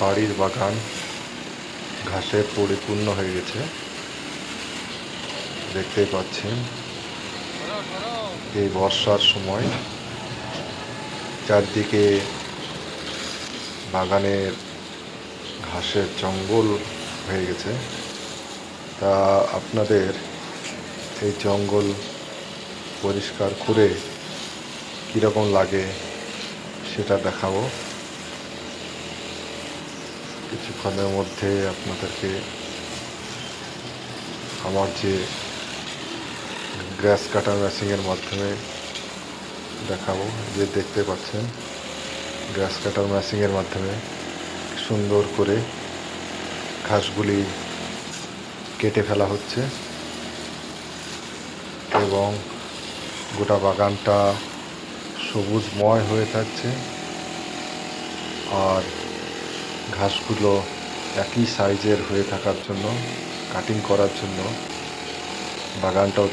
বাড়ির বাগান ঘাসে পরিপূর্ণ হয়ে গেছে। দেখতেই পাচ্ছেন, এই বর্ষার সময় চারদিকে বাগানের ঘাসের জঙ্গল হয়ে গেছে। তা আপনাদের এই জঙ্গল পরিষ্কার করে কীরকম লাগে সেটা দেখাবো। কিছুক্ষণের মধ্যে আপনাদেরকে আমার যে গ্রাস কাটার মেশিনের মাধ্যমে দেখাবো। যে দেখতে পাচ্ছেন, গ্রাস কাটার মেশিনের মাধ্যমে সুন্দর করে ঘাসগুলি কেটে ফেলা হচ্ছে এবং গোটা বাগানটা সবুজময় হয়ে থাকছে। আর ঘাসগুলো একই সাইজের হয়ে থাকার জন্য কাটিং করার জন্য বাগানটাও